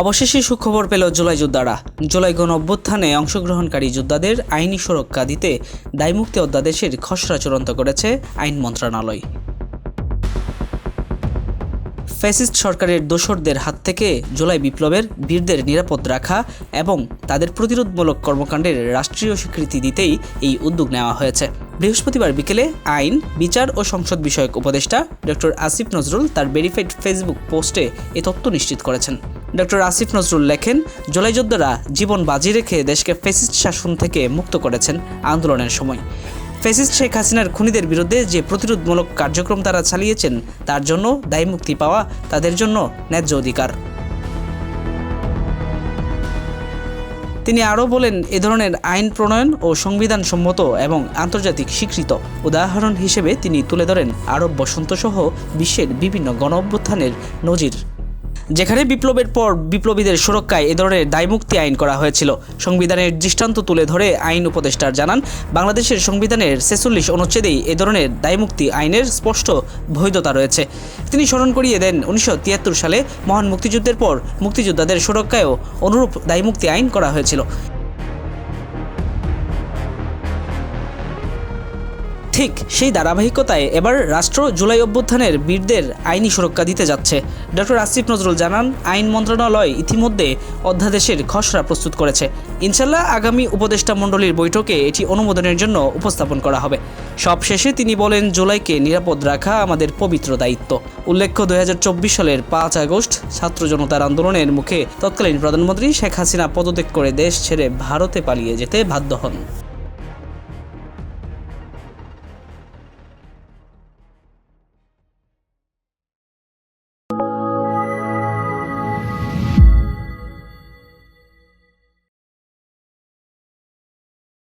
অবশেষে সুখবর পেল জুলাই যোদ্ধারা। জুলাই গণ অভ্যুত্থানে অংশগ্রহণকারী যোদ্ধাদের আইনি সুরক্ষা দিতে দায়মুক্তি অধ্যাদেশের খসড়া চূড়ান্ত করেছে আইন মন্ত্রণালয়। ফ্যাসিস্ট সরকারের দোসরদের হাত থেকে জুলাই বিপ্লবের বীরদের নিরাপদ রাখা এবং তাদের প্রতিরোধমূলক কর্মকাণ্ডের রাষ্ট্রীয় স্বীকৃতি দিতেই এই উদ্যোগ নেওয়া হয়েছে। বৃহস্পতিবার বিকেলে আইন, বিচার ও সংসদ বিষয়ক উপদেষ্টা ডক্টর আসিফ নজরুল তার ভেরিফাইড ফেসবুক পোস্টে এ তথ্য নিশ্চিত করেছেন। ডক্টর আসিফ নজরুল লেখেন জুলাই যোদ্ধারা জীবন বাজি রেখে দেশকে ফ্যাসিস্ট শাসন থেকে মুক্ত করেছেন আন্দোলনের সময়। ফ্যাসিস্ট শেখ হাসিনার খুনিদের বিরুদ্ধে যে প্রতিরোধমূলক কার্যক্রম তারা চালিয়েছেন, তার জন্য দায় মুক্তি পাওয়া তাদের জন্য ন্যায্য অধিকার। তিনি আরও বলেন, এ ধরনের আইন প্রণয়ন ও সংবিধান সম্মত এবং আন্তর্জাতিক স্বীকৃত উদাহরণ হিসেবে তিনি তুলে ধরেন আরব বসন্ত সহ বিশ্বের বিভিন্ন গণ অভ্যুত্থানের নজির। যেখানে বিপ্লবের পর বিপ্লবীদের সুরক্ষায় এ ধরনের দায়মুক্তি আইন করা হয়েছিল। সংবিধানের দৃষ্টান্ত তুলে ধরে আইন উপদেষ্টার জানান, বাংলাদেশের সংবিধানের ছেচল্লিশ অনুচ্ছেদেই এ ধরনের দায়মুক্তি আইনের স্পষ্ট বৈধতা রয়েছে। তিনি স্মরণ করিয়ে দেন, উনিশশো তিয়াত্তর সালে মহান মুক্তিযুদ্ধের পর মুক্তিযোদ্ধাদের সুরক্ষায়ও অনুরূপ দায়মুক্তি আইন করা হয়েছিল। ঠিক সেই ধারাবাহিকতায় এবার রাষ্ট্র জুলাই অভ্যুত্থানের বীরদের আইনি সুরক্ষা দিতে যাচ্ছে। ডক্টর আসিফ নজরুল জানান, আইন মন্ত্রণালয় ইতিমধ্যে অধ্যাদেশের খসড়া প্রস্তুত করেছে। ইনশাল্লাহ আগামী উপদেষ্টা মণ্ডলীর বৈঠকে এটি অনুমোদনের জন্য উপস্থাপন করা হবে। সবশেষে তিনি বলেন, জুলাইকে নিরাপদ রাখা আমাদের পবিত্র দায়িত্ব। উল্লেখ্য দু হাজার চব্বিশ সালের পাঁচ আগস্ট ছাত্র জনতার আন্দোলনের মুখে তৎকালীন প্রধানমন্ত্রী শেখ হাসিনা পদত্যাগ করে দেশ ছেড়ে ভারতে পালিয়ে যেতে বাধ্য হন।